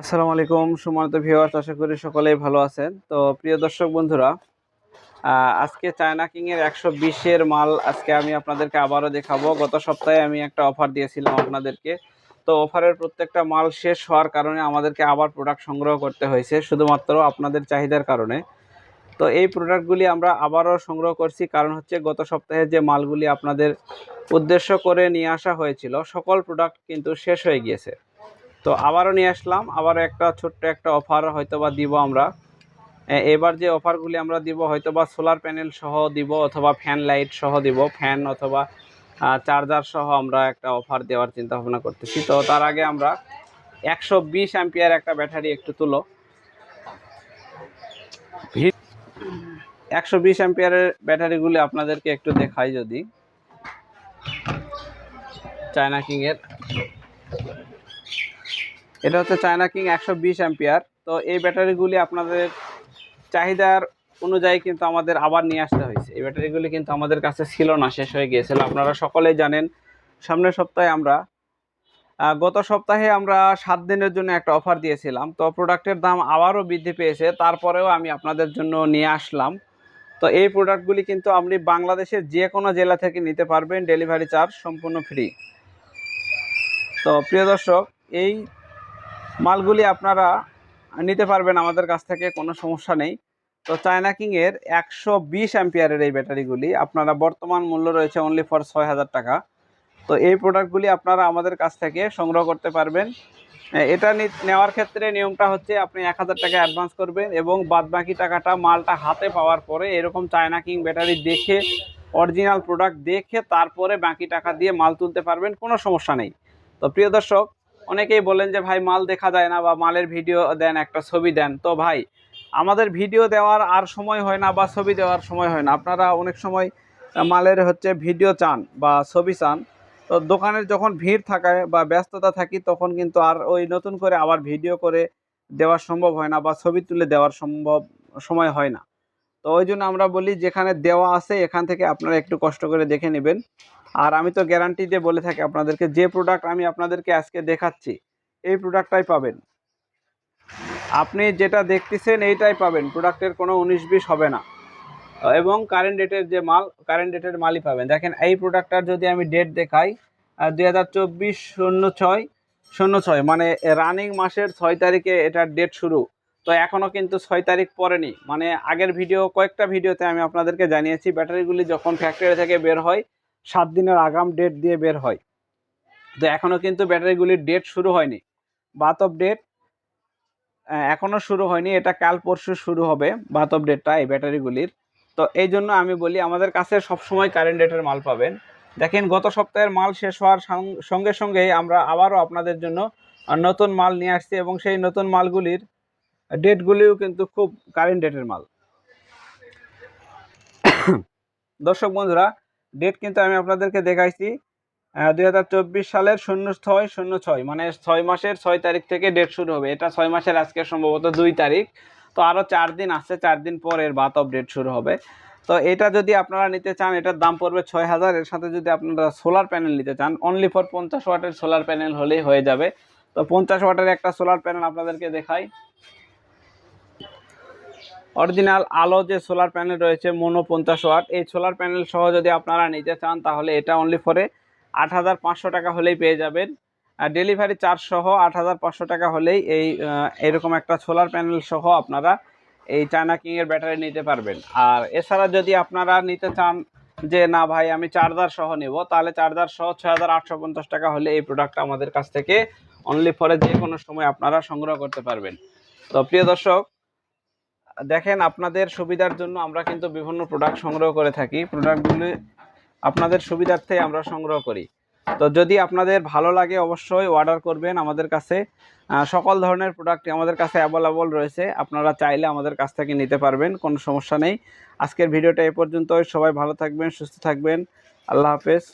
আসসালামু আলাইকুম সুমানত ভিউয়ার্স আশা করি সকলেই ভালো আছেন। তো প্রিয় দর্শক বন্ধুরা আজকে চায়না কিং এর একশো বিশের মাল আজকে আমি আপনাদেরকে আবারও দেখাবো। গত সপ্তাহে আমি একটা অফার দিয়েছিলাম আপনাদেরকে। তো অফারের প্রত্যেকটা মাল শেষ হওয়ার কারণে আমাদেরকে আবার প্রোডাক্ট সংগ্রহ করতে হয়েছে, শুধুমাত্র আপনাদের চাহিদার কারণে। তো এই প্রোডাক্টগুলি আমরা আবারও সংগ্রহ করছি, কারণ হচ্ছে গত সপ্তাহে যে মালগুলি আপনাদের উদ্দেশ্য করে নিয়ে আসা হয়েছিল, সকল প্রোডাক্ট কিন্তু শেষ হয়ে গিয়েছে। তো আবারও নিয়ে আসলাম, আবারও একটা ছোট্ট একটা অফার হয়তো বা দিব আমরা। এবার যে অফারগুলি আমরা দিব হয়তো বা সোলার প্যানেল সহ দিব অথবা ফ্যান লাইট সহ দিব ফ্যান অথবা চার্জার সহ আমরা একটা অফার দেওয়ার চিন্তা ভাবনা করতেছি। তো তার আগে আমরা একশো বিশ অ্যাম্পিয়ার একটা ব্যাটারি একটু তুলো। একশো বিশ অ্যাম্পিয়ারের ব্যাটারিগুলি আপনাদেরকে একটু দেখাই যদি। চায়না কিংয়ের এটা হচ্ছে চায়না কিং একশো বিশ অ্যাম্পিয়ার। তো এই ব্যাটারিগুলি আপনাদের চাহিদার অনুযায়ী কিন্তু আমাদের আবার নিয়ে আসতে হয়েছে। এই ব্যাটারিগুলি কিন্তু আমাদের কাছে ছিল না, শেষ হয়ে গিয়েছিল। আপনারা সকলেই জানেন, সামনের সপ্তাহে আমরা গত সপ্তাহে আমরা সাত দিনের জন্য একটা অফার দিয়েছিলাম। তো প্রোডাক্টের দাম আবারও বৃদ্ধি পেয়েছে। তারপরেও আমি আপনাদের জন্য নিয়ে আসলাম। তো এই প্রোডাক্টগুলি কিন্তু আপনি বাংলাদেশের যে কোনো জেলা থেকে নিতে পারবেন। ডেলিভারি চার্জ সম্পূর্ণ ফ্রি তো প্রিয় দর্শক, এই মালগুলি আপনারা নিতে পারবেন আমাদের কাছ থেকে, কোনো সমস্যা নেই। তো চায়না কিংয়ের একশো বিশ অ্যাম্পিয়ারের এই ব্যাটারিগুলি আপনারা বর্তমান মূল্য রয়েছে অনলি ফর ছয় হাজার টাকা। তো এই প্রোডাক্টগুলি আপনারা আমাদের কাছ থেকে সংগ্রহ করতে পারবেন। এটা নেওয়ার ক্ষেত্রে নিয়মটা হচ্ছে আপনি এক হাজার টাকা অ্যাডভান্স করবেন এবং বাদ বাকি টাকাটা মালটা হাতে পাওয়ার পরে এরকম চায়না কিং ব্যাটারি দেখে অরিজিনাল প্রোডাক্ট দেখে তারপরে বাকি টাকা দিয়ে মাল তুলতে পারবেন, কোনো সমস্যা নেই। তো প্রিয় দর্শক অনেকেই বলেন যে, ভাই, মাল দেখা যায় না বা মালের ভিডিও দেন, একটা ছবি দেন। তো ভাই, আমাদের ভিডিও দেওয়ার আর সময় হয় না বা ছবি দেওয়ার সময় হয় না। আপনারা অনেক সময় মালের হচ্ছে ভিডিও চান বা ছবি চান। তো দোকানের যখন ভিড় থাকায় বা ব্যস্ততা থাকি, তখন কিন্তু আর ওই নতুন করে আবার ভিডিও করে দেওয়া সম্ভব হয় না বা ছবি তুলে দেওয়ার সম্ভব, সময় হয় না। তো ওই জন্য আমরা বলি, যেখানে দেওয়া আছে, এখান থেকে আপনারা একটু কষ্ট করে দেখে নেবেন। আর আমি তো গ্যারান্টি দিয়ে বলে থাকি আপনাদেরকে, যে প্রোডাক্ট আমি আপনাদেরকে আজকে দেখাচ্ছি, এই প্রোডাক্টটাই পাবেন। আপনি যেটা দেখতেছেন, এইটাই পাবেন। প্রোডাক্টের কোনো উনিশ বিশ হবে না। এবং কারেন্ট ডেটের যে মাল কারেন্ট ডেটের মালই পাবেন। দেখেন, এই প্রোডাক্টটার যদি আমি ডেট দেখাই দুই হাজার চব্বিশ শূন্য ছয় শূন্য ছয় মানে রানিং মাসের ছয় তারিখে এটার ডেট শুরু। তো এখনও কিন্তু ছয় তারিখ পরেনি মানে আগের ভিডিও কয়েকটা ভিডিওতে আমি আপনাদেরকে জানিয়েছি, ব্যাটারিগুলি যখন ফ্যাক্টরি থেকে বের হয় সাত দিনের আগাম ডেট দিয়ে বের হয়। তো এখনও কিন্তু ব্যাটারিগুলির ডেট শুরু হয়নি। বাত ডেট এখনও শুরু হয়নি। এটা কাল পরশু শুরু হবে বাত ডেটটা এই ব্যাটারিগুলির। তো এই জন্য আমি বলি, আমাদের কাছে সবসময় কারেন্ট ডেটের মাল পাবেন। দেখেন, গত সপ্তাহের মাল শেষ হওয়ার সঙ্গে সঙ্গে আমরা আবারও আপনাদের জন্য নতুন মাল নিয়ে আসছি এবং সেই নতুন মালগুলির ডেটগুলিও কিন্তু খুব কারেন্ট ডেটের মাল। দর্শক বন্ধুরা ডেট কিন্তু আমি আপনাদেরকে দেখাইছি দুই হাজার চব্বিশ সালের শূন্য ছয় শূন্য ছয় মানে ছয় মাসের ছয় তারিখ থেকে ডেট শুরু হবে। এটা ছয় মাসের আজকে সম্ভবত দুই তারিখ। তো আরও চার দিন আছে, চার দিন পর এর বাত অফ ডেট শুরু হবে। তো এটা যদি আপনারা নিতে চান, এটার দাম পড়বে ছয় হাজার। এর সাথে যদি আপনারা সোলার প্যানেল নিতে চান অনলি ফর পঞ্চাশ ওয়াটের সোলার প্যানেল হলেই হয়ে যাবে। তো পঞ্চাশ ওয়াটের একটা সোলার প্যানেল আপনাদেরকে দেখাই। অরিজিনাল আলো যে সোলার প্যানেল রয়েছে মোনো পঞ্চাশ ওয়াট এই সোলার প্যানেল সহ যদি আপনারা নিতে চান, তাহলে এটা অনলি ফরে আট হাজার পাঁচশো টাকা হলেই পেয়ে যাবেন। আর ডেলিভারি চার্জ সহ আট হাজার পাঁচশো টাকা হলেই এই এরকম একটা সোলার প্যানেল সহ আপনারা এই চায়না কিংয়ের ব্যাটারি নিতে পারবেন। আর এছাড়া যদি আপনারা নিতে চান যে, না ভাই, আমি চার্জার সহ নেব, তাহলে চার্জার সহ ছয় হাজার আটশো পঞ্চাশ টাকা হলে এই প্রোডাক্টটা আমাদের কাছ থেকে অনলি ফরে যে কোনো সময় আপনারা সংগ্রহ করতে পারবেন। তো প্রিয় দর্শক দেখেন, আপনাদের সুবিধার জন্য আমরা কিন্তু বিভিন্ন প্রোডাক্ট সংগ্রহ করে থাকি। প্রোডাক্টগুলি আপনাদের সুবিধার্থে আমরা সংগ্রহ করি। তো যদি আপনাদের ভালো লাগে, অবশ্যই অর্ডার করবেন আমাদের কাছে। সকল ধরনের প্রোডাক্ট আমাদের কাছে অ্যাভেলেবল রয়েছে। আপনারা চাইলে আমাদের কাছ থেকে নিতে পারবেন, কোনো সমস্যা নেই। আজকের ভিডিওটা এ পর্যন্তই। সবাই ভালো থাকবেন, সুস্থ থাকবেন। আল্লাহ হাফেজ।